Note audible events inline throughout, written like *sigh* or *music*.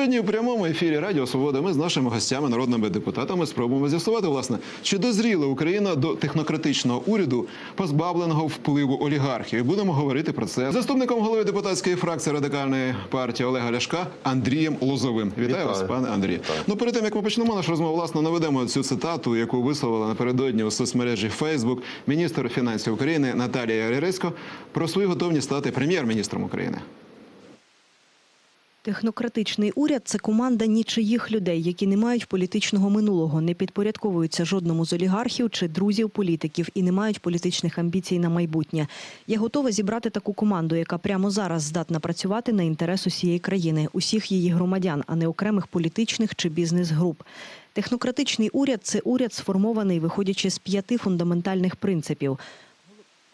сьогодні у прямому ефірі Радіо Свобода ми з нашими гостями, народними депутатами, спробуємо з'ясувати, власне, чи дозріла Україна до технократичного уряду, позбавленого впливу олігархів. І будемо говорити про це з заступником голови депутатської фракції радикальної партії Олега Ляшка Андрієм Лозовим. Вітаю, Вітаю. вас, пане Андрію. Вітаю. Ну перед тим як ми почнемо нашу розмову, власне, наведемо цю цитату, яку висловила напередодні у соцмережі Фейсбук міністр фінансів України Наталія Яриресько про свою готовність стати прем'єр-міністром України. Технократичний уряд це команда нічиїх людей, які не мають політичного минулого, не підпорядковуються жодному з олігархів чи друзів політиків і не мають політичних амбіцій на майбутнє. Я готова зібрати таку команду, яка прямо зараз здатна працювати на інтерес усієї країни, усіх її громадян, а не окремих політичних чи бізнес-груп. Технократичний уряд це уряд, сформований виходячи з п'яти фундаментальних принципів.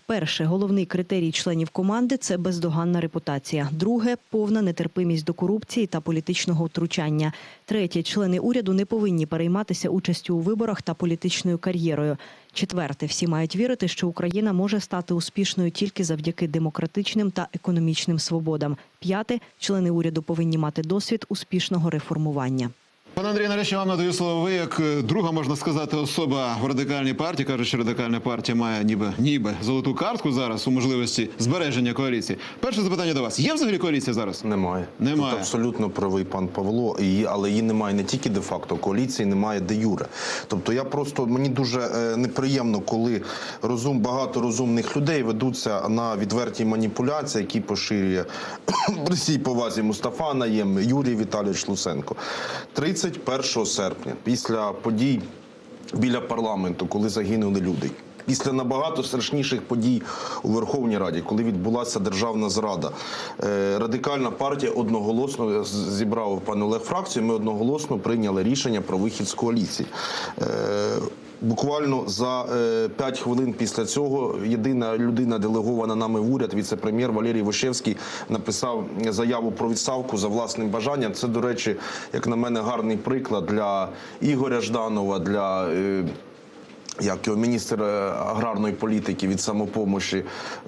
Перше, головний критерій членів команди це бездоганна репутація. Друге повна нетерпимість до корупції та політичного втручання. Третє, члени уряду не повинні перейматися участю у виборах та політичною кар'єрою. Четверте, всі мають вірити, що Україна може стати успішною тільки завдяки демократичним та економічним свободам. П'яте, члени уряду повинні мати досвід успішного реформування. Пане Андрій, нарешті вам надаю слово. Ви як е, друга, можна сказати, особа в радикальній партії. Кажуть, що радикальна партія має ніби ніби золоту картку зараз у можливості збереження коаліції. Перше запитання до вас: є взагалі коаліція зараз? Немає. Немає. Тут абсолютно правий пан Павло, і, але її немає не тільки де-факто, коаліції немає де юре. Тобто я просто мені дуже е, неприємно, коли розум багато розумних людей ведуться на відверті маніпуляції, які поширює *coughs* при всій повазі Мустафа Наєм, Юрій Віталійович Луценко. 31 серпня, після подій біля парламенту, коли загинули люди. Після набагато страшніших подій у Верховній Раді, коли відбулася державна зрада, е, радикальна партія одноголосно зібрала пан Олег фракцію. Ми одноголосно прийняли рішення про вихід з коаліції. Е, Буквально за 5 хвилин після цього єдина людина, делегована нами в уряд, віце-прем'єр Валерій Вишевський, написав заяву про відставку за власним бажанням. Це, до речі, як на мене, гарний приклад для Ігоря Жданова, для е, як його міністр е, аграрної політики від самопомощі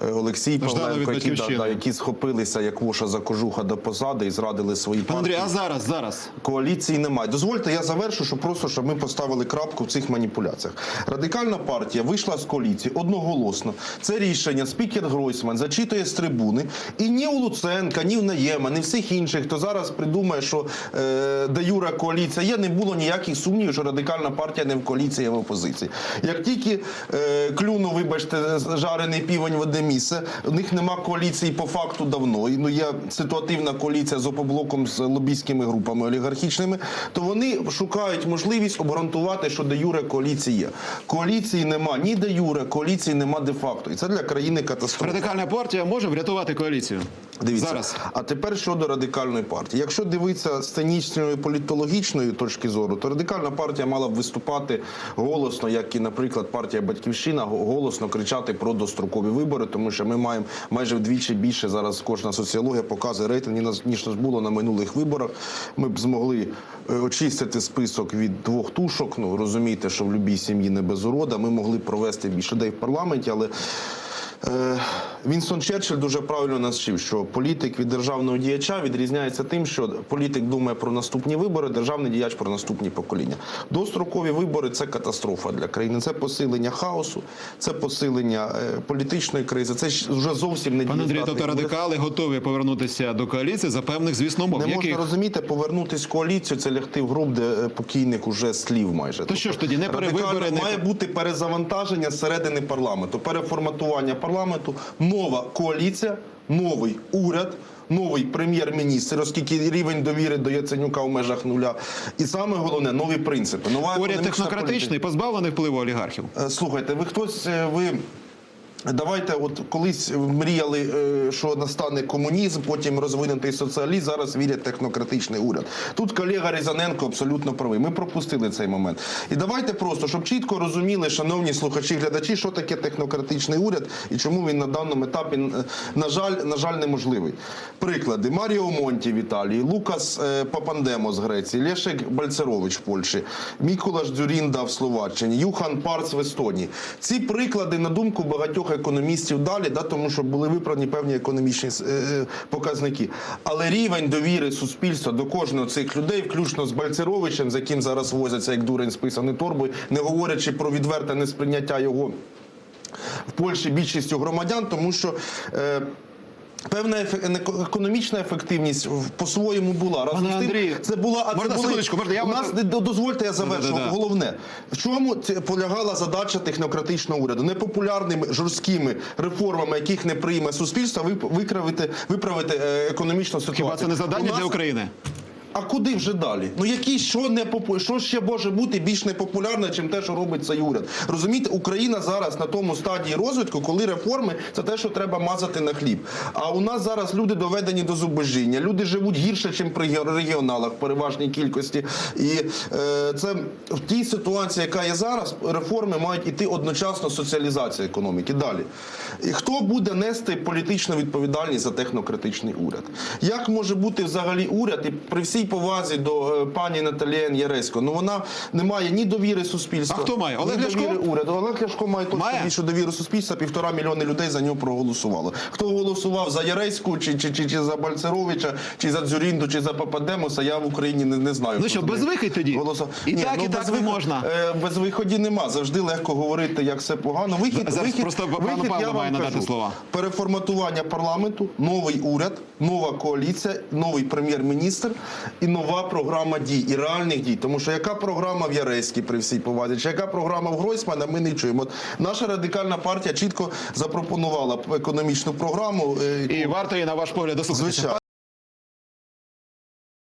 е, Олексій Павленко, які, да, да, які схопилися як воша за кожуха до посади і зрадили свої партії. Андрій, а зараз, зараз. Коаліції немає. Дозвольте, я завершу, щоб просто щоб ми поставили крапку в цих маніпуляціях. Радикальна партія вийшла з коаліції одноголосно. Це рішення спікер Гройсман зачитує з трибуни. І ні у Луценка, ні в Наєма, ні всіх інших, хто зараз придумає, що е, де Юра коаліція є, не було ніяких сумнівів, що радикальна партія не в коаліції, а в опозиції. Як тільки е, клюнув, вибачте, жарений півень в одне місце, у них нема коаліції по факту давно. І, Ну є ситуативна коаліція з опоблоком з лобійськими групами олігархічними, то вони шукають можливість обґрунтувати, що де юре коаліції є. Коаліції нема ні де юре, коаліції нема де факто. І це для країни катастрофа. Радикальна партія може врятувати коаліцію. Дивіться, зараз. а тепер щодо радикальної партії. Якщо дивитися з цинічної політологічної точки зору, то радикальна партія мала б виступати голосно, як і, наприклад, партія Батьківщина, го- голосно кричати про дострокові вибори, тому що ми маємо майже вдвічі більше зараз. Кожна соціологія показує рейтинг ніж нас- було на минулих виборах. Ми б змогли е, очистити список від двох тушок. Ну розумієте, що в будь-якій сім'ї не без урода. Ми могли провести більше людей в парламенті, але. Е, Вінстон Черчилль дуже правильно навчив, що політик від державного діяча відрізняється тим, що політик думає про наступні вибори, державний діяч про наступні покоління. Дострокові вибори це катастрофа для країни. Це посилення хаосу, це посилення е, політичної кризи. Це вже зовсім не Пане Андрій, тобто радикали готові повернутися до коаліції за певних, звісно, умов. Не можна Яких? розуміти, повернутись в коаліцію, це лягти в гроб, де е, покійник уже слів майже. То що ж тоді, не перевибори, не- має бути перезавантаження зсередини парламенту, переформатування парламенту, нова коаліція, новий уряд. Новий прем'єр-міністр, оскільки рівень довіри до Яценюка в межах нуля, і саме головне нові принципи. Нова Уряд технократичний, політика. позбавлений впливу олігархів. Е, Слухайте, ви хтось е, ви. Давайте, от колись мріяли, е, що настане комунізм, потім розвинутий соціалізм. Зараз вірять технократичний уряд. Тут колега Різаненко абсолютно правий. Ми пропустили цей момент. І давайте просто, щоб чітко розуміли, шановні слухачі, глядачі, що таке технократичний уряд і чому він на даному етапі, е, на жаль, на жаль, неможливий. Приклади: Маріо Монті в Італії, Лукас е, Папандемо з Греції, Лешек Бальцерович в Польщі, Мікулаш Дзюрінда в Словаччині, Юхан Парц в Естонії. Ці приклади, на думку багатьох трьох економістів далі, да, тому що були виправні певні економічні е, е, показники. Але рівень довіри суспільства до кожного цих людей, включно з Бальцеровичем, з яким зараз возяться як дурень з писаною торбою, не говорячи про відверте несприйняття його в Польщі більшістю громадян, тому що. Е, Певна економічна ефективність по-своєму була. Разом з тим, це була а можна це були, можна я у нас не- дозвольте, я завершу. Да-да-да. Головне, в чому полягала задача технократичного уряду? Непопулярними жорсткими реформами, яких не прийме суспільство, виправити виправити е, економічну ситуацію. Хіба це не завдання нас- для України? А куди вже далі? Ну які що не попу... що ще може бути більш непопулярне, чим те, що робить цей уряд? Розумієте, Україна зараз на тому стадії розвитку, коли реформи це те, що треба мазати на хліб. А у нас зараз люди доведені до зубожіння. Люди живуть гірше, ніж при регіоналах в переважній кількості. І е, це в тій ситуації, яка є зараз, реформи мають іти одночасно з соціалізацією економіки. Далі. І хто буде нести політичну відповідальність за технократичний уряд? Як може бути взагалі уряд і при всій повазі до е, пані Наталії Яресько, ну вона не має ні довіри суспільства. А хто має? Олег Ляшко? довіри уряду. Олег Ляшко має точно Має? більшу довіру суспільства. Півтора мільйони людей за нього проголосувало. Хто голосував за Яреську, чи, чи, чи, чи за Бальцеровича, чи за Дзюрінду, чи за Пападемоса, я в Україні не, не знаю. Ну що, з них тоді? голосував. І так, і так не вихід- можна. Е, без виходів нема. Завжди легко говорити, як все погано. Вихід, Зараз вихід, просто вихід, Павлу я вам має надати кажу. слова. Переформатування парламенту, новий уряд, нова коаліція, новий прем'єр-міністр і нова програма дій і реальних дій. Тому що яка програма в Яреській при всій повазі, чи яка програма в Гройсмана, ми не чуємо. От наша радикальна партія чітко запропонувала економічну програму. е, І варто її, на ваш погляд, дослухатися.